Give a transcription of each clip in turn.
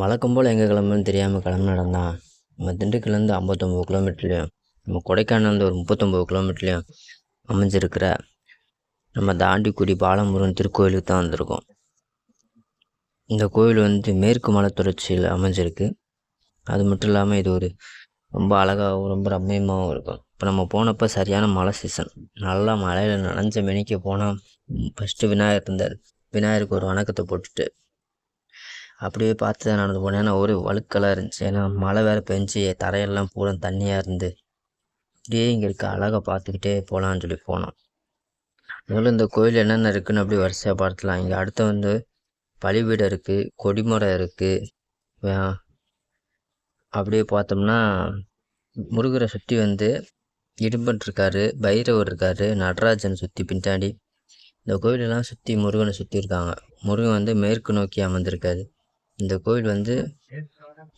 வழக்கம் போல் எங்கே கிளம்புன்னு தெரியாமல் கிளம்பு நடந்தான் நம்ம திண்டுக்கல்லேருந்து ஐம்பத்தொம்போது கிலோமீட்டர்லையும் நம்ம கொடைக்கானல்லேருந்து ஒரு முப்பத்தொம்போது கிலோமீட்டர்லையும் அமைஞ்சிருக்கிற நம்ம தாண்டிக்குடி பாலமுருகன் திருக்கோயிலுக்கு தான் வந்திருக்கோம். இந்த கோயில் வந்து மேற்கு மலை தொடர்ச்சியில் அமைஞ்சிருக்கு. அது மட்டும் இல்லாமல் இது ஒரு ரொம்ப அழகாகவும் ரொம்ப ரம்மியமாகவும் இருக்கும். இப்போ நம்ம போனப்போ சரியான மழை சீசன் நல்லா மழையில் நனைஞ்ச மெனிக்க போனால் ஃபஸ்ட்டு விநாயகர் இருந்தார் விநாயகருக்கு ஒரு வணக்கத்தை போட்டுட்டு அப்படியே பார்த்து தான் நடந்து போனேன். ஏன்னா ஒரு வழுக்கலாக இருந்துச்சு. ஏன்னா மழை வேறு பெஞ்சு தரையெல்லாம் பூரா தண்ணியாக இருந்து. அப்படியே இங்கே இருக்க அழகாக பார்த்துக்கிட்டே போகலான்னு சொல்லி போனோம். முதல்ல இந்த கோயில் என்னென்ன இருக்குதுன்னு அப்படியே வரிசையாக பார்த்துலாம். இங்கே அடுத்து வந்து பழிவீடு இருக்குது கொடிமரம் இருக்குது அப்படியே பார்த்தோம்னா முருகரை சுற்றி வந்து இடும்பன் இருக்காரு பைரவர் இருக்காரு நடராஜன் சுற்றி பின்னாடி. இந்த கோயிலெல்லாம் சுற்றி முருகனை சுற்றி இருக்காங்க. முருகன் வந்து மேற்கு நோக்கி அமர்ந்திருக்காரு. இந்த கோயில் வந்து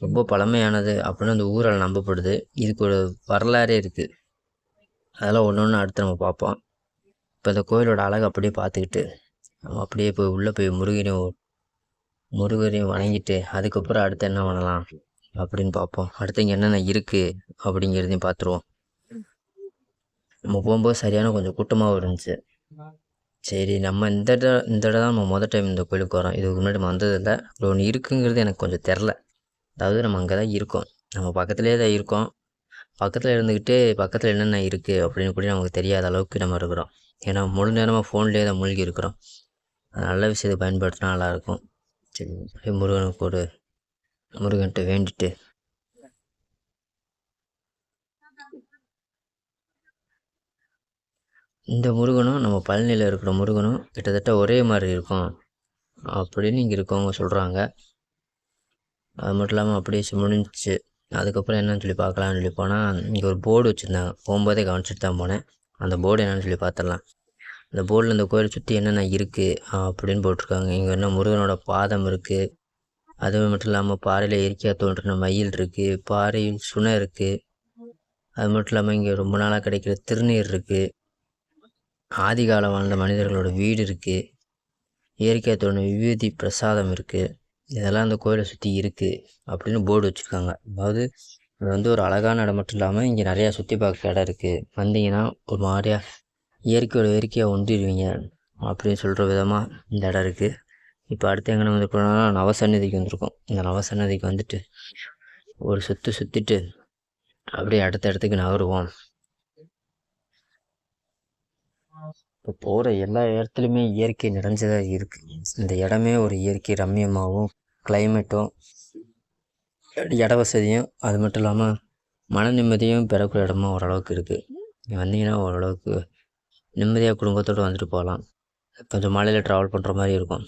ரொம்ப பழமையானது அப்படின்னு அந்த ஊரால் நம்பப்படுது. இதுக்கு ஒரு வரலாறே இருக்குது அதெல்லாம் ஒன்று ஒன்று அடுத்து நம்ம பார்ப்போம். இப்போ இந்த கோயிலோட அழகை அப்படியே பார்த்துக்கிட்டு நம்ம அப்படியே போய் உள்ளே போய் முருகனையும் முருகரையும் வணங்கிட்டு அதுக்கப்புறம் அடுத்து என்ன பண்ணலாம் அப்படின்னு பார்ப்போம். அடுத்து இங்கே என்னென்ன இருக்குது அப்படிங்கிறதையும் பார்த்துருவோம். நம்ம போகும்போது சரியான கொஞ்சம் கூட்டமாகவும் இருந்துச்சு. சரி நம்ம இந்த இடம் இந்த இடம் தான் நம்ம மொதல் டைம் இந்த கோயிலுக்கு வரோம் இதுக்கு முன்னாடி நம்ம வந்ததில்ல. அப்படி ஒன்று இருக்குங்கிறது எனக்கு கொஞ்சம் தெரில. அதாவது நம்ம அங்கே தான் இருக்கோம். நம்ம பக்கத்துலேயே தான் இருக்கோம். பக்கத்தில் இருந்துக்கிட்டு பக்கத்தில் என்னென்ன இருக்குது அப்படின்னு கூட நமக்கு தெரியாத அளவுக்கு நம்ம இருக்கிறோம். ஏன்னா முழு நேரமாக ஃபோன்லேயே தான் மூழ்கி இருக்கிறோம். நல்ல விஷயத்தை பயன்படுத்தினா நல்லாயிருக்கும். சரி அப்படியே முருகனுக்கு ஒரு முருகன்ட்டு வேண்டிட்டு. இந்த முருகனும் நம்ம பழனியில் இருக்கிற முருகனும் கிட்டத்தட்ட ஒரே மாதிரி இருக்கும். அப்படின்னு இங்கே இருக்கவங்க சொல்கிறாங்க அது மட்டும் இல்லாமல் அப்படியே முடிஞ்சிச்சு. அதுக்கப்புறம் என்னன்னு சொல்லி பார்க்கலான்னு சொல்லி போனால் இங்கே ஒரு போர்டு வச்சுருந்தாங்க. போகும்போதே கவனிச்சிட்டு தான் போனேன். அந்த போர்டு என்னன்னு சொல்லி பார்த்துடலாம். அந்த போர்டில் இந்த கோயிலை சுற்றி என்னென்ன இருக்குது அப்படின்னு போட்டிருக்காங்க. இங்கே என்ன முருகனோட பாதம் இருக்குது அது மட்டும் இல்லாமல் பாறையில் இயற்கையாக தோன்றின மயில் இருக்குது பாறையில் சுனை இருக்குது அது மட்டும் இல்லாமல் இங்கே ரொம்ப நாளாக கிடைக்கிற திருநீர் இருக்குது ஆதிகாலம் வாழ்ந்த மனிதர்களோட வீடு இருக்குது இயற்கையாக தோணும் விபூதி பிரசாதம் இருக்குது இதெல்லாம் அந்த கோயிலை சுற்றி இருக்குது அப்படின்னு போர்டு வச்சுருக்காங்க. அதாவது இது வந்து ஒரு அழகான இடம் மட்டும் இல்லாமல் இங்கே நிறையா சுற்றி பார்க்க இடம் இருக்குது வந்தீங்கன்னா ஒரு மாதிரியாக இயற்கையோட இயற்கையாக ஒன்றிடுவீங்க அப்படின்னு சொல்கிற விதமாக இந்த இடம் இருக்குது இப்போ அடுத்து எங்கே வந்துருக்கோம்னா நவசன்னதிக்கு வந்திருக்கோம். இந்த நவசன்னதிக்கு வந்துட்டு ஒரு சுற்று சுற்றிட்டு அப்படியே அடுத்த இடத்துக்கு நகருவோம். இப்போ போகிற எல்லா இடத்துலையுமே இயற்கை நிறைஞ்சதாக இருக்குது இந்த இடமே ஒரு இயற்கை ரம்மியமாகவும் கிளைமேட்டும் இட வசதியும் அது மட்டும் இல்லாமல் மன நிம்மதியும் பெறக்கூடிய இடமா ஓரளவுக்கு இருக்குது நீங்கள் வந்தீங்கன்னா ஓரளவுக்கு நிம்மதியாக குடும்பத்தோடு வந்துட்டு போகலாம். கொஞ்சம் மலையில் ட்ராவல் பண்ணுற மாதிரி இருக்கும்.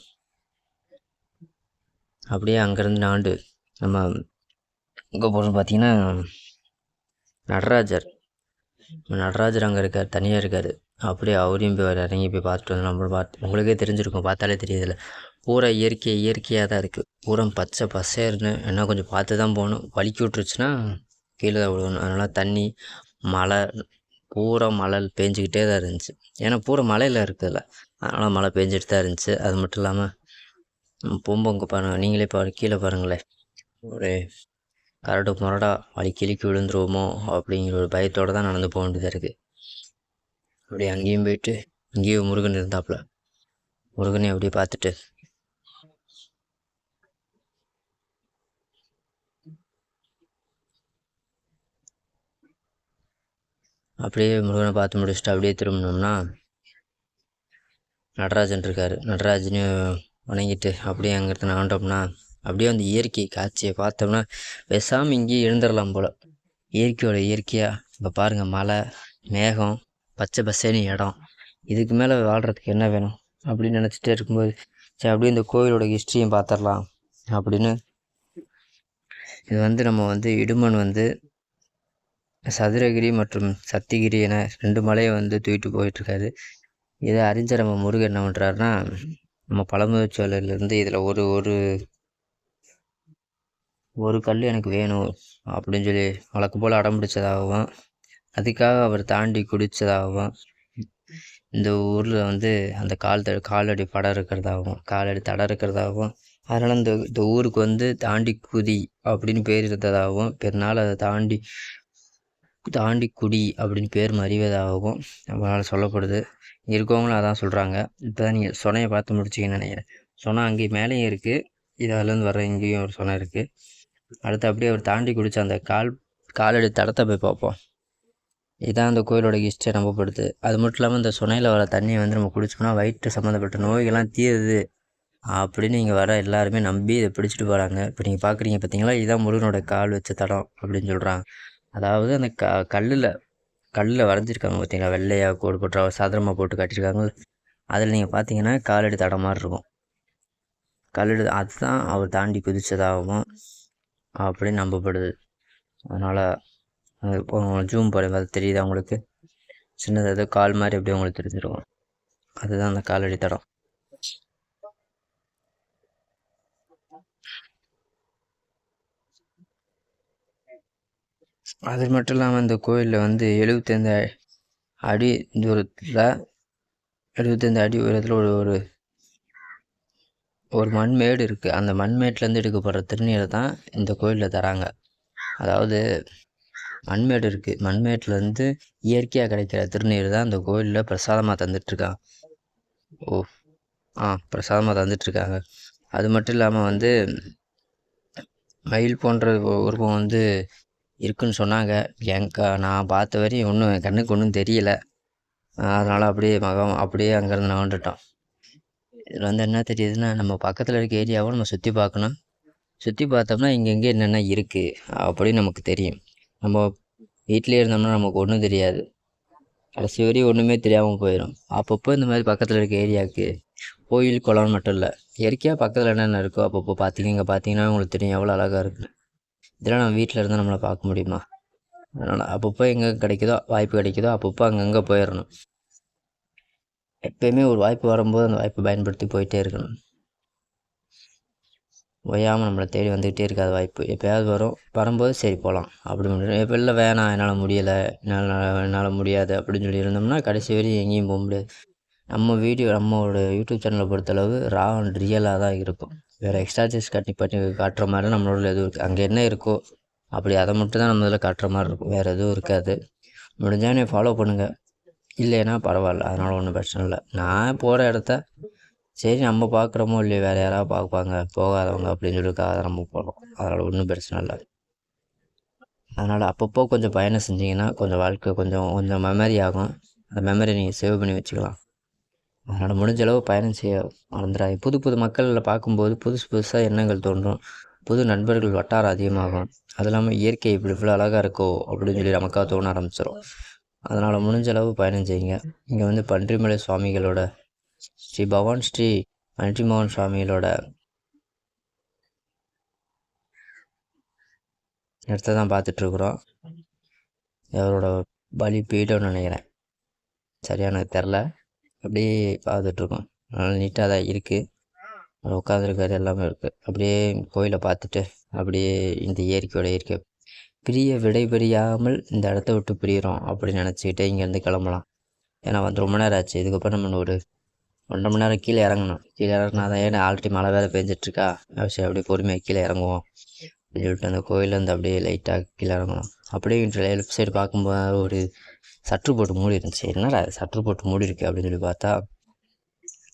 அப்படியே அங்கேருந்து நாண்டு நம்ம எங்கே போகிறோம்னு பார்த்தீங்கன்னா நடராஜர். நடராஜர் அங்கே இருக்கார் தனியாக இருக்கார். அப்படியே அவரையும் போய் இறங்கி போய் பார்த்துட்டு வந்து நம்மளும் பார்த்து உங்களுக்கே தெரிஞ்சிருக்கும் பார்த்தாலே தெரியுதுல்ல. பூரா இயற்கை இயற்கையாக தான் இருக்குது பூரா பச்சை பசேர்னு என்ன கொஞ்சம் பார்த்து தான் போகணும். வலிக்கி விட்டுருச்சுன்னா கீழே தான் விழுகணும். அதனால் தண்ணி மழை பூரா மழை பேஞ்சிக்கிட்டே தான் இருந்துச்சு. ஏன்னா பூரா மலையில் இருக்குதுல்ல. அதனால் மழை பேஞ்சிட்டு தான் இருந்துச்சு. அது மட்டும் இல்லாமல் பொம்பங்க பாருங்கள் நீங்களே பாரு கீழே பாருங்களேன். ஒரு கரடு முரடா வழி கிழிக்கி விழுந்துருவோமோ அப்படிங்கிற ஒரு பயத்தோடு தான் நடந்து போக வேண்டியதாக இருக்குது அப்படியே அங்கேயும் போயிட்டு இங்கேயும் முருகன் இருந்தாப்புல. முருகனை அப்படியே பார்த்துட்டு. அப்படியே முருகனை பார்த்து முடிச்சுட்டு அப்படியே திரும்பினோம்னா நடராஜன் இருக்கார். நடராஜனையும் வணங்கிட்டு அப்படியே அங்கேருந்து நாண்டோம்னா அப்படியே அந்த இயற்கை காட்சியை பார்த்தோம்னா பேசாமல் இங்கேயே எழுந்துடலாம் போல். இயற்கையோட இயற்கையாக இப்போ பாருங்கள் மலை மேகம் பச்சை பசேனி இடம். இதுக்கு மேலே வாழ்கிறதுக்கு என்ன வேணும்? அப்படின்னு நினச்சிட்டே இருக்கும்போது சரி அப்படியே இந்த கோயிலோட ஹிஸ்ட்ரியும் பார்த்துடலாம் அப்படின்னு. இது வந்து நம்ம வந்து இடுமன் வந்து சதுரகிரி மற்றும் சத்திகிரி என ரெண்டு மலையை வந்து தூக்கிட்டு போயிட்டுருக்காரு. இதை அறிஞ்ச நம்ம முருகன் என்ன பண்ணுறாருன்னா நம்ம பழமுதிர்ச்சோலையிலேருந்து இதில் ஒரு ஒரு ஒரு கல் எனக்கு வேணும் அப்படின்னு சொல்லி வழக்கு போல் அடம் பிடிச்சதாகவும் அதுக்காக அவர் தாண்டி குடித்ததாகவும் இந்த ஊரில் வந்து அந்த கால் த காலடி படம் இருக்கிறதாகவும் காலடி தடம் இருக்கிறதாகவும் அதனால் இந்த இந்த ஊருக்கு வந்து தாண்டி குதி அப்படின்னு பேர் இருந்ததாகவும் பிறநாள் அதை தாண்டி தாண்டி குடி அப்படின்னு பேர் மறிவதாகவும் நம்மளால் சொல்லப்படுது. இருக்கவங்களும் அதான் சொல்கிறாங்க இப்போ தான் நீங்கள் சொனையை பார்த்து முடிச்சிங்கன்னு நினைக்கிறேன். சொன்ன அங்கே மேலேயும் இருக்குது இதாலேருந்து வர இங்கேயும் ஒரு சொனை இருக்குது அடுத்து அப்படியே அவர் தாண்டி குடித்த அந்த கால் காலடி தடத்தை போய் பார்ப்போம். இதுதான் அந்த கோயிலோட ஹிஸ்டரி நம்பப்படுது அது மட்டும் இல்லாமல் இந்த சுனையில் வர தண்ணியை வந்து நம்ம குடிச்சோம்னா வயிற்று சம்மந்தப்பட்ட நோய்கள்லாம் தீருது. அப்படின்னு இங்கே வர எல்லாருமே நம்பி இதை பிடிச்சிட்டு போகிறாங்க இப்போ நீங்கள் பார்க்குறீங்க பார்த்தீங்களா இதுதான் முருகனோட கால் வச்ச தடம் அப்படின்னு சொல்கிறாங்க அதாவது அந்த க கல்லில் கல்லில் வரைஞ்சிருக்காங்க பார்த்தீங்களா வெள்ளையாக கோடு போட்டு சாதாரணமாக போட்டு காட்டியிருக்காங்க. அதில் நீங்கள் பார்த்தீங்கன்னா காலடி தடம் மாதிரி இருக்கும். கல்லெடு அதுதான் அவர் தாண்டி குதித்ததாகவும் அப்படின்னு நம்பப்படுது. அதனால் ஜூம் போகிற அது தெரியுது அவங்களுக்கு சின்னது ஏதோ கால் மாதிரி எப்படி அவங்களுக்கு தெரிஞ்சிருக்கும் அதுதான் அந்த காலடி தடம். அது மட்டும் இல்லாமல் இந்த கோயிலில் வந்து எழுபத்தைந்து அடி தூரத்தில் எழுபத்தைந்து அடி உயரத்தில் ஒரு ஒரு ஒரு மண்மேடு இருக்குது அந்த மண்மேட்லேருந்து எடுக்கப்படுற திருநீரை தான் இந்த கோயிலில் தராங்க. அதாவது மண்மேடு இருக்குது மண்மேட்லேருந்து இயற்கையாக கிடைக்கிற திருநீர் தான் அந்த கோயிலில் பிரசாதமாக தந்துட்டுருக்காங்க. ஓ ஆ பிரசாதமாக தந்துட்டுருக்காங்க. அது மட்டும் இல்லாமல் வந்து மயில் போன்ற உருவம் வந்து இருக்குன்னு சொன்னாங்க. எங்க நான் பார்த்த வரையும் ஒன்றும் என் கண்ணுக்கு ஒன்றும் தெரியல. அதனால் அப்படியே மகம் அப்படியே அங்கேருந்து நான் வந்துட்டோம். இதில் வந்து என்ன தெரியுதுன்னா நம்ம பக்கத்தில் இருக்க ஏரியாவும் நம்ம சுற்றி பார்க்கணும். சுற்றி பார்த்தோம்னா இங்கெங்கே என்னென்ன இருக்குது அப்படின்னு நமக்கு தெரியும். நம்ம வீட்டிலே இருந்தோம்னா நமக்கு ஒன்றும் தெரியாது. கடைசி வரையும் ஒன்றுமே தெரியாமல் போயிடும் அப்பப்போ இந்த மாதிரி பக்கத்தில் இருக்க ஏரியாவுக்கு கோயில் குளம் மட்டும் இல்லை. இயற்கையாக பக்கத்தில் என்னென்ன இருக்கோ அப்பப்போ பார்த்தீங்க இங்கே பார்த்தீங்கன்னா உங்களுக்கு தெரியும் எவ்வளோ அழகாக இருக்குது இதெல்லாம் நம்ம வீட்டில் இருந்தால் நம்மளை பார்க்க முடியுமா? அதனால் அப்பப்போ எங்கே கிடைக்குதோ வாய்ப்பு கிடைக்குதோ அப்பப்போ அங்கங்கே போயிடணும் எப்பயுமே ஒரு வாய்ப்பு வரும்போது அந்த வாய்ப்பை பயன்படுத்தி போயிட்டே இருக்கணும். ஓயாமல் நம்மளை தேடி வந்துக்கிட்டே இருக்காது வாய்ப்பு எப்போயாவது வரும். வரும்போது சரி போகலாம் அப்படி முடியும் எப்போ இல்லை வேணாம். என்னால் முடியலை. என்னால் என்னால் முடியாது அப்படின்னு சொல்லி இருந்தோம்னா கடைசி வரையும் எங்கேயும் போக முடியாது. நம்ம வீடியோ நம்மளோட யூடியூப் சேனலை பொறுத்தளவு ரா அண்ட் ரியலாக தான் இருக்கும். வேறு எக்ஸ்ட்ரா சார்ஜஸ் கட்டி பண்ணி காட்டுற மாதிரி நம்மளோட எதுவும் இருக்குது அங்கே என்ன இருக்கோ அப்படி அதை மட்டும் தான் நம்ம இதில் காட்டுற மாதிரி இருக்கும். வேறு எதுவும் இருக்காது. முடிஞ்சால் என்னை ஃபாலோ பண்ணுங்கள் இல்லைன்னா பரவாயில்ல. அதனால் ஒன்றும் பிரச்சனை இல்லை. நான் போகிற இடத்த சரி நம்ம பார்க்குறோமோ இல்லையோ வேறு யாராவது பார்ப்பாங்க போகாதவங்க அப்படின்னு சொல்லிக்காக நம்ம போகிறோம் அதனால் ஒன்றும் பிரச்சனை இல்லை. அதனால் அப்பப்போ கொஞ்சம் பயணம் செஞ்சிங்கன்னா கொஞ்சம் வாழ்க்கை கொஞ்சம் கொஞ்சம் மெமரி ஆகும். அந்த மெமரி நீங்கள் சேவ் பண்ணி வச்சுக்கலாம். அதனால் முடிஞ்ச அளவு பயணம் செய்ய மறந்துடாது புது புது மக்களில் பார்க்கும்போது புதுசு புதுசாக எண்ணங்கள் தோன்றும். புது நண்பர்கள் வட்டாரம் அதிகமாகும். அது இல்லாமல் இயற்கை இப்படி இவ்வளோ அழகாக இருக்கோ அப்படின்னு சொல்லி நமக்காக தோண ஆரம்பிச்சிடும் அதனால் முடிஞ்ச அளவு பயணம் செய்யுங்க. இங்கே வந்து பன்றிமலை சுவாமிகளோட ஸ்ரீ பவான் ஸ்ரீ அன்றிமோகன் சுவாமிகளோட இடத்த தான் பார்த்துட்ருக்குறோம். அவரோட பலி பீடம்னு நினைக்கிறேன். சரியானது தெரில. அப்படியே பார்த்துட்ருக்கோம். நல்லா நீட்டாக தான் இருக்குது உட்காந்துருக்காரு எல்லாமே இருக்குது அப்படியே கோயிலை பார்த்துட்டு அப்படியே இந்த இயற்கையோட இயற்கை. பிரிய விடைபெறியாமல் இந்த இடத்த விட்டு பிரியிறோம் அப்படின்னு நினச்சிக்கிட்டே இங்கேருந்து கிளம்பலாம். ஏன்னா வந்து ரொம்ப நேரம் ஆச்சு. இதுக்கப்புறம் நம்ம ஒரு ஒன்றரை மணி நேரம் கீழே இறங்கணும். கீழே இறங்கினா தான் ஏன்னா ஆல்ரெடி மழை வேறு பெஞ்சிட்ருக்கா? அவசியம் அப்படியே பொறுமையாக கீழே இறங்குவோம். அப்படின்னு சொல்லிட்டு அந்த கோயிலேருந்து அப்படியே லைட்டாக கீழே இறங்கணும். அப்படியே லெஃப்ட் சைடு பார்க்கும்போது ஒரு சற்று போட்டு மூடி இருந்துச்சு. என்னடா சற்று போட்டு மூடி இருக்கு அப்படின்னு சொல்லி பார்த்தா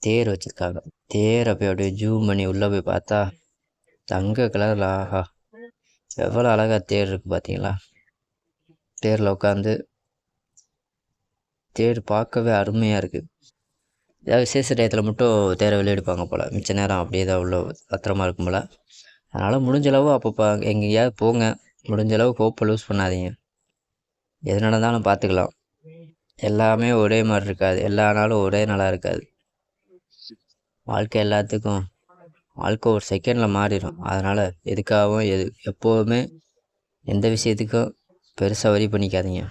தேர் வச்சுருக்காங்க. தேரை போய் அப்படியே ஜூம் பண்ணி உள்ளே போய் பார்த்தா தங்க கலரில் ஆஹா எவ்வளோ அழகாக தேர் இருக்குது பார்த்தீங்களா? தேரில் உட்காந்து தேர் பார்க்கவே அருமையாக இருக்குது ஏதாவது விசேஷ டயத்தில் மட்டும் தேரை வெளியெடுப்பாங்க போல். மிச்ச நேரம் அப்படியே தான் உள்ள பத்திரமா இருக்கும் போல். அதனால் முடிஞ்சளவு அப்பப்போ எங்கேயாவது போங்க. முடிஞ்சளவு ஹோப்பை லூஸ் பண்ணாதீங்க. எது நடந்தாலும் பார்த்துக்கலாம் எல்லாமே ஒரே மாதிரி இருக்காது. எல்லா நாளும் ஒரே நாளாக இருக்காது. வாழ்க்கை எல்லாத்துக்கும் வாழ்க்கை ஒரு செகண்டில் மாறிடும் அதனால் எதுக்காகவும் எது எப்போவுமே எந்த விஷயத்துக்கும் பெருசாக வரி பண்ணிக்காதீங்க.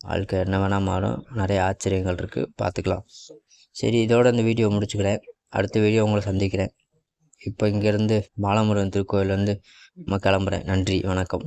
வாழ்க்கை என்ன வேணால் மாறும். நிறைய ஆச்சரியங்கள் இருக்குது பார்த்துக்கலாம் சரி இதோட இந்த வீடியோ முடிச்சுக்கிறேன். அடுத்த வீடியோ உங்களை சந்திக்கிறேன். இப்போ இங்கேருந்து பாலமுருகன் திருக்கோயிலேருந்து நம்ம கிளம்புறேன். நன்றி வணக்கம்.